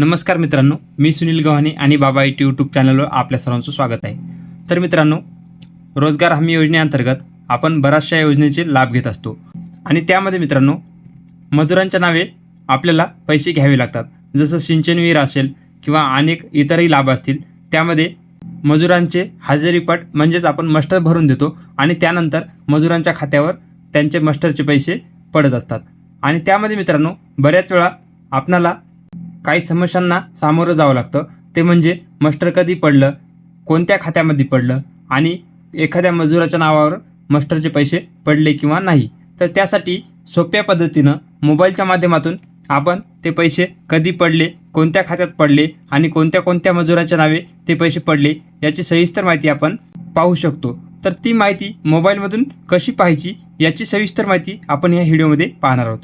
नमस्कार मित्रांनो मी सुनील गव्हाणे आणि बाबा आय टी यूट्यूब चॅनलवर आपल्या सर्वांचं स्वागत आहे. तर मित्रांनो रोजगार हमी योजनेअंतर्गत आपण बऱ्याचशा योजनेचे लाभ घेत असतो. आणि त्यामध्ये मित्रांनो मजुरांच्या नावे आपल्याला पैसे घ्यावे लागतात. जसं सिंचन विहीर असेल किंवा अनेक इतरही लाभ असतील त्यामध्ये मजुरांचे हजेरीपट म्हणजेच आपण मस्टर भरून देतो आणि त्यानंतर मजुरांच्या खात्यावर त्यांचे मस्टरचे पैसे पडत असतात. आणि त्यामध्ये मित्रांनो बऱ्याच वेळा आपणाला काही समस्यांना सामोरं जावं लागतं. ते म्हणजे मस्टर कधी पडलं कोणत्या खात्यामध्ये पडलं आणि एखाद्या मजुराच्या नावावर मस्टरचे पैसे पडले किंवा नाही. तर त्यासाठी सोप्या पद्धतीनं मोबाईलच्या माध्यमातून आपण ते पैसे कधी पडले कोणत्या खात्यात पडले आणि कोणत्या कोणत्या मजुराच्या नावे ते पैसे पडले याची सविस्तर माहिती आपण पाहू शकतो. तर ती माहिती मोबाईलमधून कशी पाहायची याची सविस्तर माहिती आपण या व्हिडिओमध्ये पाहणार आहोत.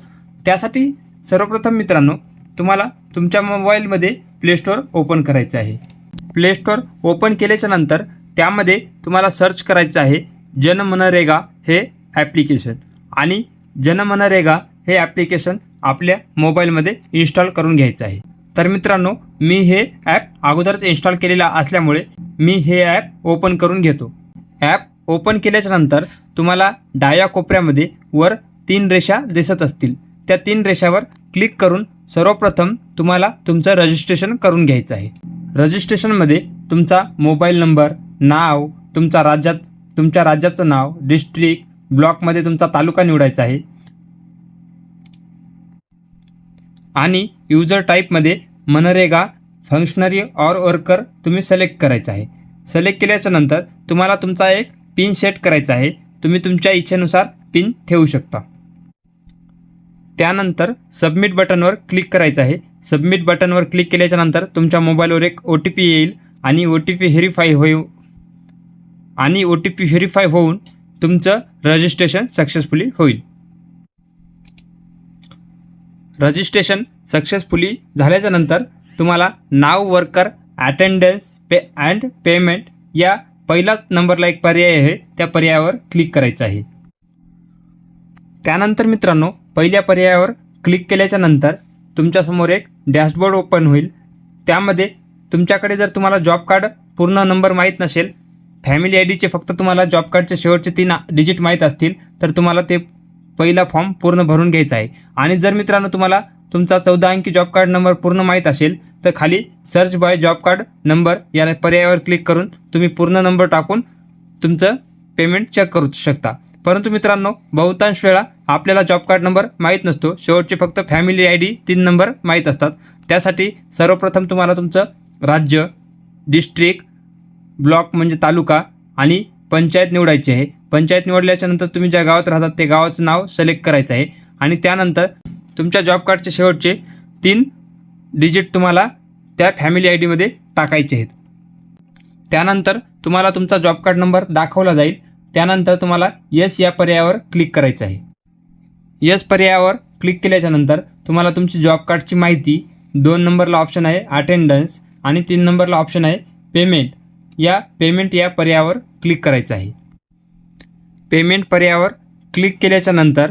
त्यासाठी सर्वप्रथम मित्रांनो तुम्हाला तुमच्या मोबाईलमध्ये प्ले स्टोअर ओपन करायचं आहे. प्ले स्टोअर ओपन केल्याच्यानंतर त्यामध्ये तुम्हाला सर्च करायचं आहे जनमनरेगा हे ॲप्लिकेशन आणि जनमनरेगा हे ॲप्लिकेशन आपल्या मोबाईलमध्ये इन्स्टॉल करून घ्यायचं आहे. तर मित्रांनो मी हे ॲप अगोदरच इन्स्टॉल केलेलं असल्यामुळे मी हे ॲप ओपन करून घेतो. ॲप ओपन केल्याच्यानंतर तुम्हाला डाव्या कोपऱ्यामध्ये वर तीन रेषा दिसत असतील. त्या तीन रेषावर क्लिक करून सर्वप्रथम तुम्हाला तुमचं रजिस्ट्रेशन करून घ्यायचं आहे. रजिस्ट्रेशनमध्ये तुमचा मोबाईल नंबर नाव तुमचा राज्यात तुमच्या राज्याचं नाव डिस्ट्रिक्ट ब्लॉकमध्ये तुमचा तालुका निवडायचा आहे. आणि युजर टाईपमध्ये मनरेगा फंक्शनरी ऑर वर्कर तुम्ही सिलेक्ट करायचं आहे. सिलेक्ट केल्याच्यानंतर तुम्हाला तुमचा एक पिन सेट करायचा आहे. तुम्ही तुमच्या इच्छेनुसार पिन ठेवू शकता. त्यानंतर सबमिट बटनवर क्लिक करायचं आहे. सबमिट बटनवर क्लिक केल्याच्यानंतर तुमच्या मोबाईलवर एक ओ टी पी येईल आणि ओ टी पी व्हेरीफाय होईल आणि ओ टी पी व्हेरीफाय होऊन तुमचं रजिस्ट्रेशन सक्सेसफुली होईल. रजिस्ट्रेशन सक्सेसफुली झाल्याच्यानंतर तुम्हाला नाव worker attendance pay and payment या पहिलाच नंबरला एक पर्याय आहे. त्या पर्यायावर क्लिक करायचं आहे. त्यानंतर मित्रांनो पहिल्या पर्यायावर क्लिक केल्याच्यानंतर तुमच्यासमोर एक डॅशबोर्ड ओपन होईल. त्यामध्ये तुमच्याकडे जर तुम्हाला जॉब कार्ड पूर्ण नंबर माहीत नसेल फॅमिली आय डीचे फक्त तुम्हाला जॉब कार्डचे शेवटचे तीन डिजिट माहीत असतील तर तुम्हाला ते पहिला फॉर्म पूर्ण भरून घ्यायचा आहे. आणि जर मित्रांनो तुम्हाला तुमचा चौदा अंकी जॉब कार्ड नंबर पूर्ण माहीत असेल तर खाली search by job card number या पर्यायावर क्लिक करून तुम्ही पूर्ण नंबर टाकून तुमचं पेमेंट चेक करू शकता. परंतु मित्रांनो बहुतांश वेळा आपल्याला जॉब कार्ड नंबर माहीत नसतो. शेवटचे फक्त फॅमिली आय डी तीन नंबर माहीत असतात. त्यासाठी सर्वप्रथम तुम्हाला तुमचं राज्य डिस्ट्रिक्ट ब्लॉक म्हणजे तालुका आणि पंचायत निवडायची आहे. पंचायत निवडल्याच्या नंतर तुम्ही ज्या गावात राहतात ते गावाचं नाव सिलेक्ट करायचं आहे. आणि त्यानंतर तुमच्या जॉब कार्डचे शेवटचे तीन डिजिट तुम्हाला त्या फॅमिली आय डीमध्ये टाकायचे आहेत. त्यानंतर तुम्हाला तुमचा जॉब कार्ड नंबर दाखवला जाईल. त्यानंतर तुम्हाला यस या पर्यायावर क्लिक करायचं आहे. यस पर्यायावर क्लिक केल्याच्यानंतर तुम्हाला तुमची जॉब कार्डची माहिती दोन नंबरला ऑप्शन आहे अटेंडन्स आणि तीन नंबरला ऑप्शन आहे पेमेंट या पेमेंट या पर्यायावर क्लिक करायचं आहे. पेमेंट पर्यायावर क्लिक केल्याच्यानंतर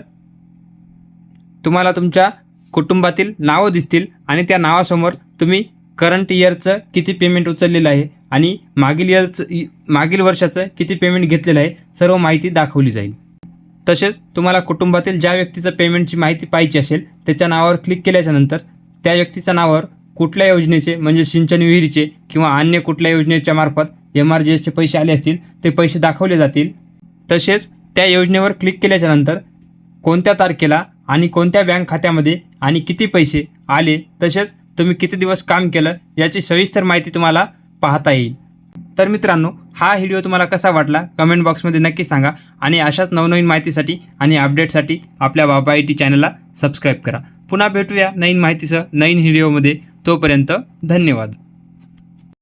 तुम्हाला तुमच्या कुटुंबातील नावं दिसतील आणि त्या नावासमोर तुम्ही करंट इयरचं किती पेमेंट उचललेलं आहे आणि मागील इयरचं मागील वर्षाचं किती पेमेंट घेतलेलं आहे सर्व माहिती दाखवली जाईल. तसेच तुम्हाला कुटुंबातील ज्या व्यक्तीचं पेमेंटची माहिती पाहिजे असेल त्याच्या नावावर क्लिक केल्याच्यानंतर त्या व्यक्तीच्या नावावर कुठल्या योजनेचे म्हणजे सिंचन विहिरीचे किंवा अन्य कुठल्या योजनेच्या मार्फत एम आर जी एसचे पैसे आले असतील ते पैसे दाखवले जातील. तसेच त्या योजनेवर क्लिक केल्याच्यानंतर कोणत्या तारखेला आणि कोणत्या बँक खात्यामध्ये आणि किती पैसे आले तसेच तुम्ही किती दिवस काम केलं याची सविस्तर माहिती तुम्हाला पाहता येईल. तर मित्रांनो हा व्हिडिओ तुम्हाला कसा वाटला? कमेंट बॉक्समध्ये नक्की सांगा आणि अशाच नवनवीन माहितीसाठी आणि अपडेटसाठी आपल्या बाबा आय टी चॅनलला सबस्क्राईब करा. पुन्हा भेटूया नवीन माहितीसह नवीन व्हिडिओमध्ये तोपर्यंत धन्यवाद.